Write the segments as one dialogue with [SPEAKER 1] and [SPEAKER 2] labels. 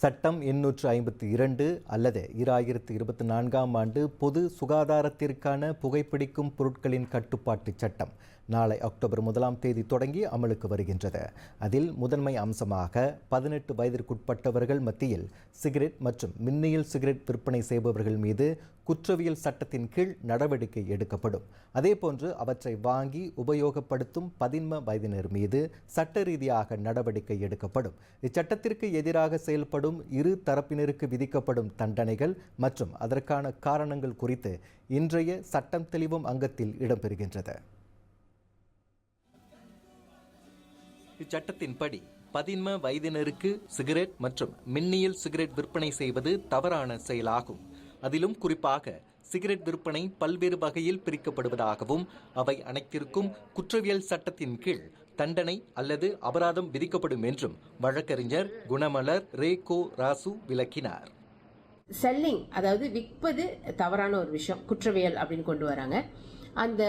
[SPEAKER 1] சட்டம் எண்ணூற்று ஐம்பத்தி இரண்டு அல்லது இராயிரத்து இருபத்தி நான்காம் ஆண்டு பொது சுகாதாரத்திற்கான புகைப்பிடிக்கும் பொருட்களின் கட்டுப்பாட்டு சட்டம் நாளை அக்டோபர் முதலாம் தேதி தொடங்கி அமலுக்கு வருகின்றது. அதில் முதன்மை அம்சமாக பதினெட்டு வயதிற்குட்பட்டவர்கள் மத்தியில் சிகரெட் மற்றும் மின்னியல் சிகரெட் விற்பனை செய்பவர்கள் மீது குற்றவியல் சட்டத்தின் கீழ் நடவடிக்கை எடுக்கப்படும். அதேபோன்று அவற்றை வாங்கி உபயோகப்படுத்தும் பதின்ம வயதினர் மீது சட்ட ரீதியாக நடவடிக்கை எடுக்கப்படும். இச்சட்டத்திற்கு எதிராக செயல்படும் ஏற்படும் இரு தரப்பினருக்கு விதிக்கப்படும் தண்டனைகள் மற்றும் அதற்கான காரணங்கள் குறித்து இன்றைய சட்டம் தெளிவும் அங்கத்தில் இடம்பெறுகின்றது. இச்சட்டத்தின்படி பதின்ம வயதினருக்கு சிகரெட் மற்றும் மின்னியல் சிகரெட் விற்பனை செய்வது தவறான செயலாகும். அதிலும் குறிப்பாக சிகரெட் விற்பனை பல்வேறு வகையில் பிரிக்கப்படுவதாகவும் அவை அனைத்திற்கும் குற்றவியல் சட்டத்தின் கீழ் தண்டனை அல்லது அபராதம் விதிக்கப்படும் என்றும் வழக்கறிஞர் குணமலர் ரேகோ ராசு விளக்கினார்.
[SPEAKER 2] செல்லிங் அதாவது விற்பது தவறான ஒரு விஷயம் குற்றவியல் அப்படின்னு கொண்டு வராங்க. அந்த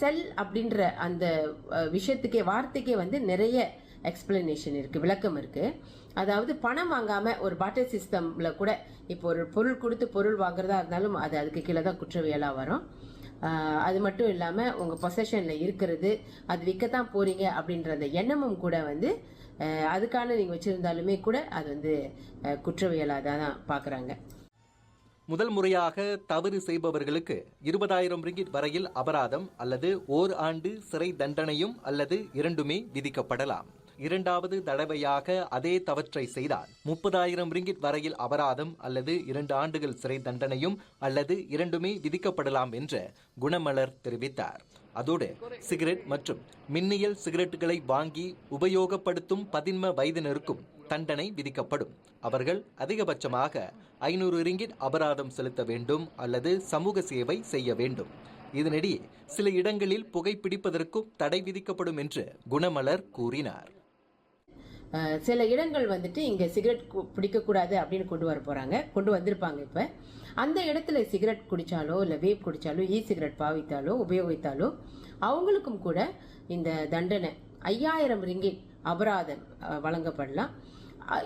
[SPEAKER 2] செல் அப்படின்ற அந்த விஷயத்துக்கே வார்த்தைக்கே வந்து நிறைய எக்ஸ்பிளனேஷன் இருக்கு விளக்கம் இருக்கு. அதாவது பணம் வாங்காம ஒரு பாட்டர் சிஸ்டம்ல கூட இப்போ ஒரு பொருள் கொடுத்து பொருள் வாங்குறதா இருந்தாலும் அது அதுக்கு கீழே தான் குற்றவியலாக வரும். அது மட்டும் இல்லாமல் உங்கள் பொசஷனில் இருக்கிறது அது விற்கத்தான் போகிறீங்க அப்படின்ற அந்த எண்ணமும் கூட வந்து அதுக்கான நீங்கள் வச்சுருந்தாலுமே கூட அது வந்து குற்றவியலாக தான் பார்க்குறாங்க
[SPEAKER 1] முதல் முறையாக தவறு செய்பவர்களுக்கு இருபதாயிரம் ரிங்கிட் வரையில் அபராதம் அல்லது ஓர் ஆண்டு சிறை தண்டனையும் அல்லது இரண்டுமே விதிக்கப்படலாம். இரண்டாவது தடவையாக அதே தவற்றை செய்தால் முப்பதாயிரம் ரிங்கிட் வரையில் அபராதம் அல்லது இரண்டு ஆண்டுகள் சிறை தண்டனையும் அல்லது இரண்டுமே விதிக்கப்படலாம் என்று குணமலர் தெரிவித்தார். அதோடு சிகரெட் மற்றும் மின்னியல் சிகரெட்டுகளை வாங்கி உபயோகப்படுத்தும் பதின்ம வயதினருக்கும் தண்டனை விதிக்கப்படும். அவர்கள் அதிகபட்சமாக ஐநூறு ரிங்கிட் அபராதம் செலுத்த வேண்டும் அல்லது சமூக சேவை செய்ய வேண்டும். இதனிடையே சில இடங்களில் புகைப்பிடிப்பதற்கும் தடை விதிக்கப்படும் என்று குணமலர் கூறினார்.
[SPEAKER 2] சில இடங்கள் வந்துட்டு இங்கே சிகரெட் பிடிக்கக்கூடாது அப்படின்னு கொண்டு வர போகிறாங்க கொண்டு வந்திருப்பாங்க இப்போ. அந்த இடத்துல சிகரெட் குடித்தாலோ இல்லை வேப் குடித்தாலோ இ சிகரெட் பாவித்தாலோ உபயோகித்தாலோ அவங்களுக்கும் கூட இந்த தண்டனை ஐயாயிரம் ரிங்கிட் அபராதம் வழங்கப்படலாம்.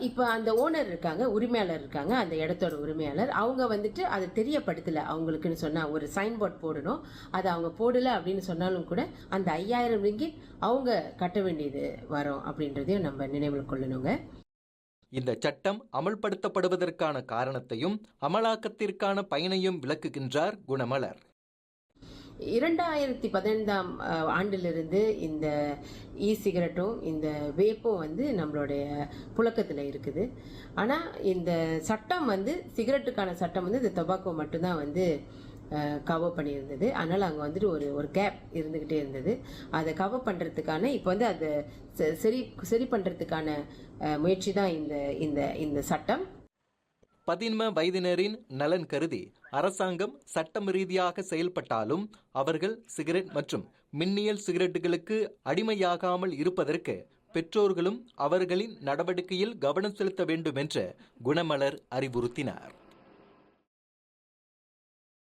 [SPEAKER 2] இப்போ அந்த ஓனர் இருக்காங்க உரிமையாளர் இருக்காங்க அந்த இடத்தோட உரிமையாளர். அவங்க வந்துட்டு அதை தெரியப்படுத்தலை. அவங்களுக்குன்னு சொன்னால் ஒரு சைன் போர்ட் போடணும். அதை அவங்க போடலை அப்படின்னு சொன்னாலும் கூட அந்த ஐயாயிரம் ரிங்கிட் அவங்க கட்ட வேண்டியது வரும் அப்படின்றதையும் நம்ம நினைவில் கொள்ளணுங்க.
[SPEAKER 1] இந்த சட்டம் அமல்படுத்தப்படுவதற்கான காரணத்தையும் அமலாக்கத்திற்கான பயனையும் விளக்குகின்றார் குணமலர்.
[SPEAKER 2] இரண்டாயிரத்தி பதினைந்தாம் ஆண்டிலிருந்து இந்த இ சிகரெட்டும் இந்த வேப்பும் வந்து நம்மளுடைய புழக்கத்தில் இருக்குது. ஆனால் இந்த சட்டம் வந்து சிகரெட்டுக்கான சட்டம் வந்து இந்த தொபாக்கோ மட்டும்தான் வந்து கவர் பண்ணியிருந்தது. அதனால் அங்கே வந்துட்டு ஒரு ஒரு கேப் இருந்துக்கிட்டே இருந்தது. அதை கவர் பண்ணுறதுக்கான இப்போ வந்து அதை சரி சரி பண்ணுறதுக்கான முயற்சி தான் இந்த இந்த இந்த சட்டம்.
[SPEAKER 1] பதின்ம வயதினரின் நலன் கருதி அரசாங்கம் சட்டம் ரீதியாக செயல்பட்டாலும் அவர்கள் சிகரெட் மற்றும் மின்னியல் சிகரெட்டுகளுக்கு அடிமையாகாமல் இருப்பதற்கு பெற்றோர்களும் அவர்களின் நடவடிக்கையில் கவனம் செலுத்த வேண்டும் என்று குணமலர் அறிவுறுத்தினார்.